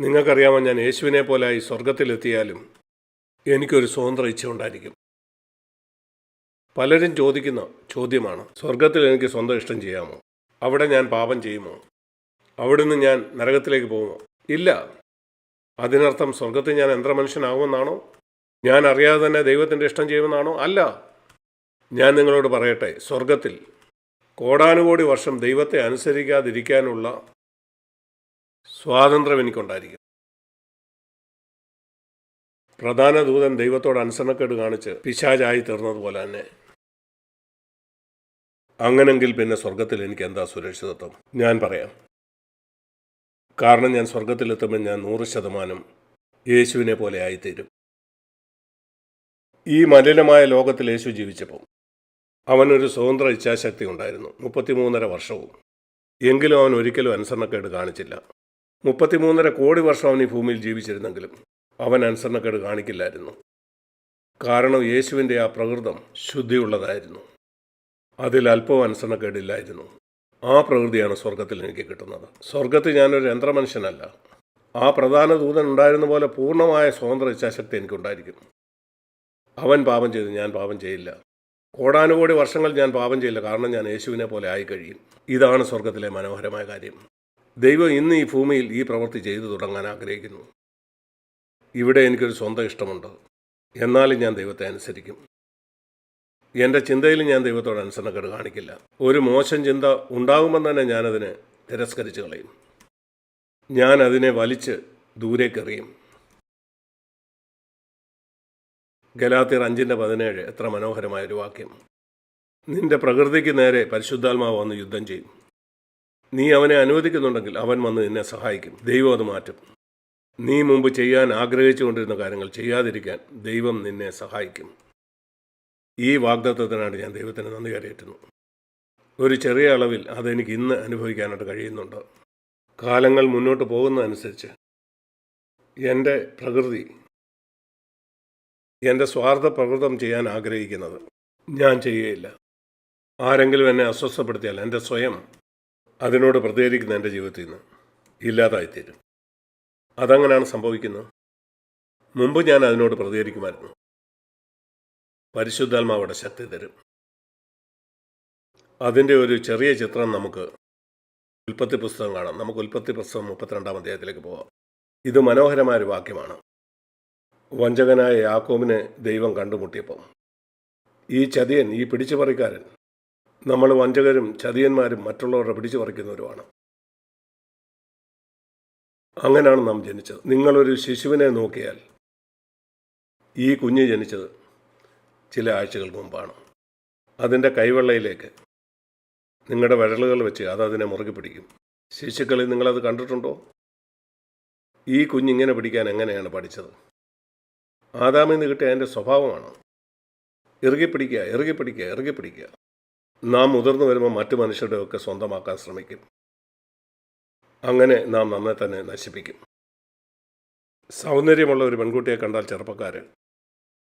നിങ്ങൾക്കറിയാമോ ഞാൻ യേശുവിനെ പോലായി സ്വർഗത്തിലെത്തിയാലും എനിക്കൊരു സ്വതന്ത്ര ഇച്ഛ ഉണ്ടായിരിക്കും. പലരും ചോദിക്കുന്ന ചോദ്യമാണ് സ്വർഗത്തിൽ എനിക്ക് സ്വന്തം ഇഷ്ടം ചെയ്യാമോ? അവിടെ ഞാൻ പാപം ചെയ്യുമോ? അവിടുന്ന് ഞാൻ നരകത്തിലേക്ക് പോകുമോ? ഇല്ല. അതിനർത്ഥം സ്വർഗത്തിൽ ഞാൻ യന്ത്രമനുഷ്യനാകുമെന്നാണോ ഞാൻ അറിയാതെ തന്നെ ദൈവത്തിന്റെ ഇഷ്ടം ചെയ്യുമെന്നാണോ? അല്ല. ഞാൻ നിങ്ങളോട് പറയട്ടെ സ്വർഗത്തിൽ കോടാനുകോടി വർഷം ദൈവത്തെ അനുസരിക്കാതിരിക്കാനുള്ള സ്വാതന്ത്ര്യം എനിക്കുണ്ടായിരിക്കും പ്രധാന ദൂതൻ ദൈവത്തോട് അനുസരണക്കേട് കാണിച്ച് പിശാചായി തീർന്നതുപോലെ തന്നെ. അങ്ങനെങ്കിൽ പിന്നെ സ്വർഗത്തിൽ എനിക്ക് എന്താ സുരക്ഷിതത്വം? ഞാൻ പറയാം. കാരണം ഞാൻ സ്വർഗത്തിലെത്തുമ്പോൾ ഞാൻ നൂറ് ശതമാനം യേശുവിനെ പോലെ ആയിത്തീരും. ഈ മലിനമായ ലോകത്തിൽ യേശു ജീവിച്ചപ്പോൾ അവനൊരു സ്വതന്ത്ര ഇച്ഛാശക്തി ഉണ്ടായിരുന്നു. മുപ്പത്തിമൂന്നര വർഷവും. എങ്കിലും അവൻ ഒരിക്കലും അനുസരണക്കേട് കാണിച്ചില്ല. മുപ്പത്തിമൂന്നര കോടി വർഷം അവൻ ഈ ഭൂമിയിൽ ജീവിച്ചിരുന്നെങ്കിലും അവൻ അനുസരണക്കേട് കാണിക്കില്ലായിരുന്നു. കാരണം യേശുവിന്റെ ആ പ്രകൃതം ശുദ്ധിയുള്ളതായിരുന്നു. അതിൽ അല്പവും അനുസരണക്കേടില്ലായിരുന്നു. ആ പ്രകൃതിയാണ് സ്വർഗത്തിൽ എനിക്ക് കിട്ടുന്നത്. സ്വർഗത്തിൽ ഞാനൊരു യന്ത്രമനുഷ്യനല്ല. ആ പ്രധാന ദൂതൻ ഉണ്ടായിരുന്ന പോലെ പൂർണമായ സ്വതന്ത്ര ഇച്ഛാശക്തി എനിക്കുണ്ടായിരിക്കും. അവൻ പാപം ചെയ്തു ഞാൻ പാപം ചെയ്യില്ല. കോടാനുകോടി വർഷങ്ങൾ ഞാൻ പാപം ചെയ്യില്ല. കാരണം ഞാൻ യേശുവിനെ പോലെ ആയി ഇതാണ് സ്വർഗത്തിലെ മനോഹരമായ കാര്യം. ദൈവം ഇന്ന് ഈ ഭൂമിയിൽ ഈ പ്രവൃത്തി ചെയ്തു തുടങ്ങാൻ ആഗ്രഹിക്കുന്നു. ഇവിടെ എനിക്കൊരു സ്വന്തം ഇഷ്ടമുണ്ട്. എന്നാലും ഞാൻ ദൈവത്തെ അനുസരിക്കും. എന്റെ ചിന്തയിൽ ഞാൻ ദൈവത്തോട് അനുസരണക്കേട് കാണിക്കില്ല. ഒരു മോശം ചിന്ത ഉണ്ടാകുമെന്ന് തന്നെ ഞാനതിനെ തിരസ്കരിച്ച് കളയും. ഞാൻ അതിനെ വലിച്ച് ദൂരേക്കെറിയും ഗലാത്തിർ അഞ്ചിന്റെ പതിനേഴ് എത്ര മനോഹരമായ ഒരു വാക്യം. നിന്റെ പ്രകൃതിക്ക് നേരെ പരിശുദ്ധാത്മാവ് വന്ന് യുദ്ധം ചെയ്യും. നീ അവനെ അനുവദിക്കുന്നുണ്ടെങ്കിൽ അവൻ വന്ന് നിന്നെ സഹായിക്കും. ദൈവം അത് മാറ്റും. നീ മുമ്പ് ചെയ്യാൻ ആഗ്രഹിച്ചുകൊണ്ടിരുന്ന കാര്യങ്ങൾ ചെയ്യാതിരിക്കാൻ ദൈവം നിന്നെ സഹായിക്കും. ഈ വാഗ്ദത്വത്തിനാണ് ഞാൻ ദൈവത്തിന് നന്ദി കരയറ്റുന്നു ഒരു ചെറിയ അളവിൽ അതെനിക്ക് ഇന്ന് അനുഭവിക്കാനായിട്ട് കഴിയുന്നുണ്ട്. കാലങ്ങൾ മുന്നോട്ട് പോകുന്നതനുസരിച്ച് എന്റെ പ്രകൃതി എന്റെ സ്വാർത്ഥ പ്രകൃതം ചെയ്യാൻ ആഗ്രഹിക്കുന്നത് ഞാൻ ചെയ്യുകയില്ല. ആരെങ്കിലും എന്നെ അസ്വസ്ഥപ്പെടുത്തിയാൽ എന്റെ സ്വയം അതിനോട് പ്രതികരിക്കുന്ന എന്റെ ജീവിതത്തിൽ നിന്ന് ഇല്ലാതായിത്തീരും. അതങ്ങനെയാണ് സംഭവിക്കുന്നത്. മുമ്പ് ഞാൻ അതിനോട് പ്രതികരിക്കുമായിരുന്നു. പരിശുദ്ധാത്മാവിടെ ശക്തി തരും. അതിന്റെ ഒരു ചെറിയ ചിത്രം നമുക്ക് ഉൽപ്പത്തി പുസ്തകം കാണാം. നമുക്ക് ഉൽപ്പത്തി പുസ്തകം മുപ്പത്തിരണ്ടാം അധ്യായത്തിലേക്ക് പോകാം ഇത് മനോഹരമായ ഒരു വാക്യമാണ്. വഞ്ചകനായ യാക്കോബിനെ ദൈവം കണ്ടുമുട്ടിയപ്പം ഈ ചതിയൻ ഈ പിടിച്ചുപറിക്കാരൻ നമ്മൾ വഞ്ചകരും ചതിയന്മാരും മറ്റുള്ളവരുടെ പിടിച്ചു പറിക്കുന്നവരുമാണ്. അങ്ങനെയാണ് നാം ജനിച്ചത്. നിങ്ങളൊരു ശിശുവിനെ നോക്കിയാൽ ഈ കുഞ്ഞ് ജനിച്ചത് ചില ആഴ്ചകൾക്ക് മുമ്പാണ്. അതിന്റെ കൈവെള്ളയിലേക്ക് നിങ്ങളുടെ വിരലുകൾ വെച്ച് അത് അതിനെ മുറുകെ പിടിക്കും. ശിശുക്കളിൽ നിങ്ങളത് കണ്ടിട്ടുണ്ടോ? ഈ കുഞ്ഞിങ്ങനെ പിടിക്കാൻ എങ്ങനെയാണ് പഠിച്ചത്? ആദാമിൽ നിന്ന് കിട്ടിയ അതിന്റെ സ്വഭാവമാണ്. ഇറുകി പിടിക്കുക ഇറുകി പിടിക്കുക ഇറുകി പിടിക്കുക. നാം മുതിർന്നു വരുമ്പോൾ മറ്റു മനുഷ്യരുടെ ഒക്കെ സ്വന്തമാക്കാൻ ശ്രമിക്കും. അങ്ങനെ നാം നമ്മെ തന്നെ നശിപ്പിക്കും. സൗന്ദര്യമുള്ള ഒരു പെൺകുട്ടിയെ കണ്ടാൽ ചെറുപ്പക്കാർ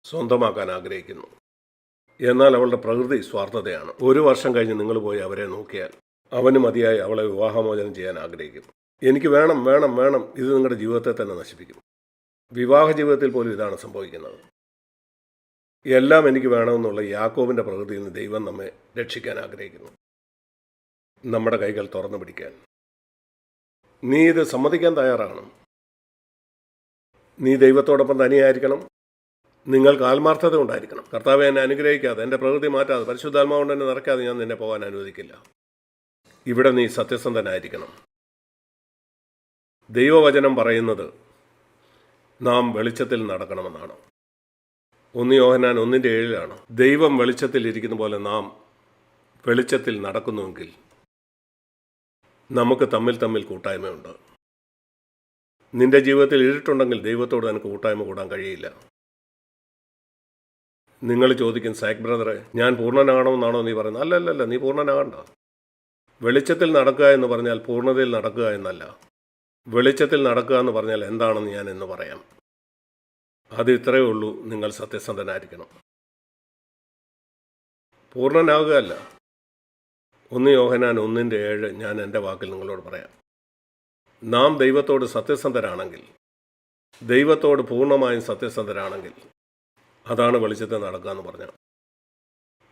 സ്വന്തമാക്കാൻ ആഗ്രഹിക്കുന്നു. എന്നാൽ അവളുടെ പ്രകൃതി സ്വാർത്ഥതയാണ്. ഒരു വർഷം കഴിഞ്ഞ് നിങ്ങൾ പോയി അവരെ നോക്കിയാൽ അവന് മതിയായി അവളെ വിവാഹമോചനം ചെയ്യാൻ ആഗ്രഹിക്കും എനിക്ക് വേണം വേണം വേണം. ഇത് നിങ്ങളുടെ ജീവിതത്തെ തന്നെ നശിപ്പിക്കും. വിവാഹ ജീവിതത്തിൽ പോലും ഇതാണ് സംഭവിക്കുന്നത്. എല്ലാം എനിക്ക് വേണമെന്നുള്ള യാക്കോബിന്റെ പ്രകൃതിയിൽ നിന്ന് ദൈവം നമ്മെ രക്ഷിക്കാൻ ആഗ്രഹിക്കുന്നു. നമ്മുടെ കൈകൾ തുറന്നു പിടിക്കാൻ. നീ ഇത് സമ്മതിക്കാൻ തയ്യാറാണ്. നീ ദൈവത്തോടൊപ്പം തനിയായിരിക്കണം. നിങ്ങൾക്ക് ആത്മാർത്ഥത ഉണ്ടായിരിക്കണം. കർത്താവ് എന്നെ അനുഗ്രഹിക്കാതെ എന്റെ പ്രകൃതി മാറ്റാതെ പരിശുദ്ധാത്മാവ് കൊണ്ട് എന്നെ നിറയ്ക്കാതെ ഞാൻ നിന്നെ പോകാൻ അനുവദിക്കില്ല. ഇവിടെ നീ സത്യസന്ധനായിരിക്കണം. ദൈവവചനം പറയുന്നത് നാം വെളിച്ചത്തിൽ നടക്കണമെന്നാണ്. ഒന്ന് യോഹനാൻ ഒന്നിന്റെ ഏഴിലാണ്. ദൈവം വെളിച്ചത്തിൽ ഇരിക്കുന്ന പോലെ നാം വെളിച്ചത്തിൽ നടക്കുന്നുവെങ്കിൽ നമുക്ക് തമ്മിൽ തമ്മിൽ കൂട്ടായ്മയുണ്ട്. നിന്റെ ജീവിതത്തിൽ ഇരുട്ടുണ്ടെങ്കിൽ ദൈവത്തോട് നിനക്ക് കൂട്ടായ്മ കൂടാൻ കഴിയില്ല. നിങ്ങൾ ചോദിക്കും സാക് ബ്രദറെ ഞാൻ പൂർണനാകണമെന്നാണോ നീ പറയുന്നത്? അല്ലല്ലല്ല നീ പൂർണനാകണ്ട. വെളിച്ചത്തിൽ നടക്കുക എന്ന് പറഞ്ഞാൽ പൂർണതയിൽ നടക്കുക എന്നല്ല. വെളിച്ചത്തിൽ നടക്കുക എന്ന് പറഞ്ഞാൽ എന്താണെന്ന് ഞാൻ എന്ന് പറയാം. അത് ഇത്രയേ ഉള്ളൂ. നിങ്ങൾ സത്യസന്ധനായിരിക്കണം. പൂർണനാകുകയല്ല. ഒന്ന് യോഹനാൻ ഒന്നിന്റെ ഏഴ് ഞാൻ എന്റെ വാക്കിൽ നിങ്ങളോട് പറയാം. നാം ദൈവത്തോട് സത്യസന്ധരാണെങ്കിൽ ദൈവത്തോട് പൂർണമായും സത്യസന്ധരാണെങ്കിൽ അതാണ് വെളിച്ചത്തിൽ നടക്കുക എന്ന് പറഞ്ഞാൽ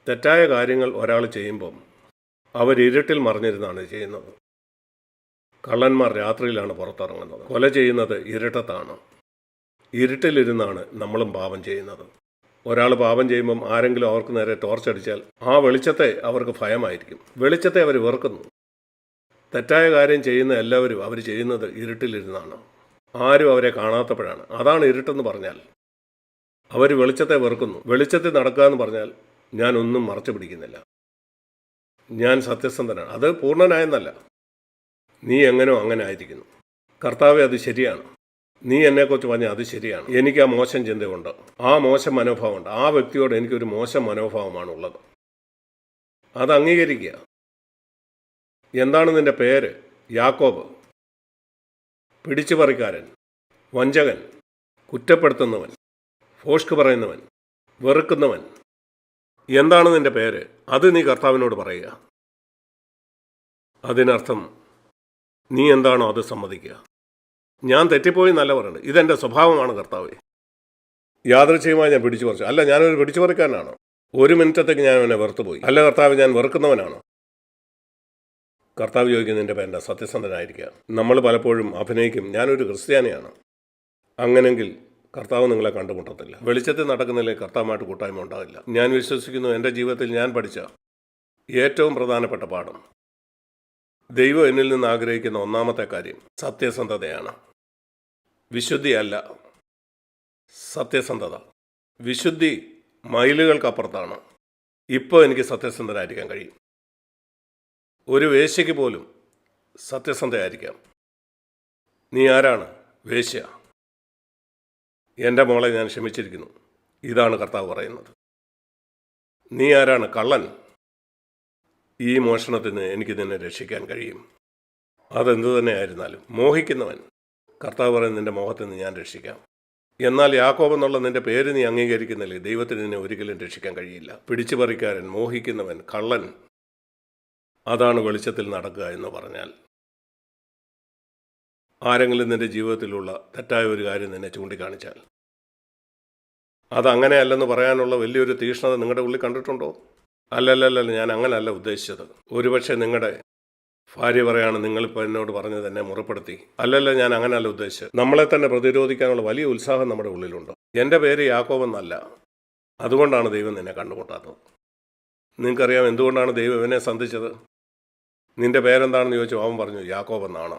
തെറ്റായ കാര്യങ്ങൾ ഒരാൾ ചെയ്യുമ്പം അവരിരുട്ടിൽ മറിഞ്ഞിരുന്നാണ് ചെയ്യുന്നത്. കള്ളന്മാർ രാത്രിയിലാണ് പുറത്തിറങ്ങുന്നത്. കൊല ചെയ്യുന്നത് ഇരുട്ടത്താണ്. ഇരുട്ടിലിരുന്നാണ് നമ്മളും പാപം ചെയ്യുന്നത്. ഒരാൾ പാപം ചെയ്യുമ്പം ആരെങ്കിലും അവർക്ക് നേരെ ടോർച്ചടിച്ചാൽ ആ വെളിച്ചത്തെ അവർക്ക് ഭയമായിരിക്കും. വെളിച്ചത്തെ അവർ വെറുക്കുന്നു. തെറ്റായ കാര്യം ചെയ്യുന്ന എല്ലാവരും അവർ ചെയ്യുന്നത് ഇരുട്ടിലിരുന്നാണ്. ആരും അവരെ കാണാത്തപ്പോഴാണ്. അതാണ് ഇരുട്ടെന്ന് പറഞ്ഞാൽ. അവർ വെളിച്ചത്തെ വെറുക്കുന്നു. വെളിച്ചത്തിൽ നടക്കുക എന്ന് പറഞ്ഞാൽ ഞാൻ ഒന്നും മറച്ചു പിടിക്കുന്നില്ല. ഞാൻ സത്യസന്ധനാണ്. അത് പൂർണനായെന്നല്ല. നീ എങ്ങനോ അങ്ങനെ ആയിരിക്കുന്നു. കർത്താവെ അത് ശരിയാണ്. നീ എന്നെക്കുറിച്ച് പറഞ്ഞാൽ അത് ശരിയാണ്. എനിക്ക് ആ മോശം ചിന്തയുണ്ട്. ആ മോശം മനോഭാവമുണ്ട്. ആ വ്യക്തിയോട് എനിക്കൊരു മോശം മനോഭാവമാണ് ഉള്ളത് അത് അംഗീകരിക്കുക. എന്താണ് നിന്റെ പേര്? യാക്കോബ്. പിടിച്ചുപറിക്കാരൻ. വഞ്ചകൻ. കുറ്റപ്പെടുത്തുന്നവൻ. ഫോഷ്ക്ക് പറയുന്നവൻ. വെറുക്കുന്നവൻ. എന്താണ് നിന്റെ പേര്? അത് നീ കർത്താവിനോട് പറയുക. അതിനർത്ഥം നീ എന്താണോ അത് സമ്മതിക്കുക. ഞാൻ തെറ്റിപ്പോയി നല്ല പറയുന്നത് ഇതെന്റെ സ്വഭാവമാണ് കർത്താവ്. യാദൃച്ഛികമായി ഞാൻ പിടിച്ചു പറിച്ചു. അല്ല ഞാനൊരു പിടിച്ചു പറിക്കാനാണോ ഒരു മിനിറ്റത്തേക്ക് ഞാൻ അവനെ വെറുത്തുപോയി. അല്ല കർത്താവ് ഞാൻ വെറുക്കുന്നവനാണോ? കർത്താവ് ചോദിക്കുന്നതിന്റെ പേരന്റെ സത്യസന്ധനായിരിക്കുക നമ്മൾ പലപ്പോഴും അഭിനയിക്കും. ഞാനൊരു ക്രിസ്ത്യാനിയാണ്. അങ്ങനെങ്കിൽ കർത്താവ് നിങ്ങളെ കണ്ടുമുട്ടത്തില്ല. വെളിച്ചത്തിൽ നടക്കുന്നില്ലേ കർത്താവുമായിട്ട് കൂട്ടായ്മ ഉണ്ടാവില്ല. ഞാൻ വിശ്വസിക്കുന്നു എന്റെ ജീവിതത്തിൽ ഞാൻ പഠിച്ച ഏറ്റവും പ്രധാനപ്പെട്ട പാഠം. ദൈവം എന്നിൽ നിന്ന് ആഗ്രഹിക്കുന്ന ഒന്നാമത്തെ കാര്യം സത്യസന്ധതയാണ്. വിശുദ്ധിയല്ല സത്യസന്ധത. വിശുദ്ധി മൈലുകൾക്കപ്പുറത്താണ് ഇപ്പോൾ എനിക്ക് സത്യസന്ധനായിരിക്കാൻ കഴിയും. ഒരു വേശ്യയ്ക്ക് പോലും സത്യസന്ധയായിരിക്കാം. നീ ആരാണ്? വേശ്യ. എന്റെ മോളെ ഞാൻ ക്ഷമിച്ചിരിക്കുന്നു. ഇതാണ് കർത്താവ് പറയുന്നത്. നീ ആരാണ്? കള്ളൻ. ഈ മോഷണത്തിന് എനിക്ക് നിന്നെ രക്ഷിക്കാൻ കഴിയും. അതെന്തു തന്നെ ആയിരുന്നാലും മോഹിക്കുന്നവൻ. കർത്താവ് പറയുന്ന നിന്റെ മോഹത്തിൽ നിന്ന് ഞാൻ രക്ഷിക്കാം. എന്നാൽ യാക്കോബ് എന്നുള്ള നിന്റെ പേര് നീ അംഗീകരിക്കുന്നില്ലേ? ദൈവത്തിന് നിന്നെ ഒരിക്കലും രക്ഷിക്കാൻ കഴിയില്ല. പിടിച്ചുപറിക്കാരൻ മോഹിക്കുന്നവൻ കള്ളൻ. അതാണ് വെളിച്ചത്തിൽ നടക്കുക എന്ന് പറഞ്ഞാൽ. ആരെങ്കിലും നിന്റെ ജീവിതത്തിലുള്ള തെറ്റായ ഒരു കാര്യം നിന്നെ ചൂണ്ടിക്കാണിച്ചാൽ. അതങ്ങനെയല്ലെന്ന് പറയാനുള്ള വലിയൊരു തീക്ഷ്ണത നിങ്ങളുടെ ഉള്ളിൽ കണ്ടിട്ടുണ്ടോ? അല്ലല്ലല്ല ഞാൻ അങ്ങനല്ല ഉദ്ദേശിച്ചത്. ഒരുപക്ഷെ നിങ്ങളുടെ ഭാര്യ പറയാണ് നിങ്ങളിപ്പോൾ എന്നോട് പറഞ്ഞത് എന്നെ മുറപ്പെടുത്തി. അല്ലല്ല ഞാൻ അങ്ങനല്ല ഉദ്ദേശിച്ചത്. നമ്മളെ തന്നെ പ്രതിരോധിക്കാനുള്ള വലിയ ഉത്സാഹം നമ്മുടെ ഉള്ളിലുണ്ട്. എന്റെ പേര് യാക്കോവെന്നല്ല അതുകൊണ്ടാണ് ദൈവം നിന്നെ കണ്ടുമുട്ടാത്തത്. നിങ്ങൾക്കറിയാം എന്തുകൊണ്ടാണ് ദൈവം ഇവനെ സന്ധിച്ചത്? നിന്റെ പേരെന്താണെന്ന് ചോദിച്ചു അവൻ പറഞ്ഞു യാക്കോബ് എന്നാണ്.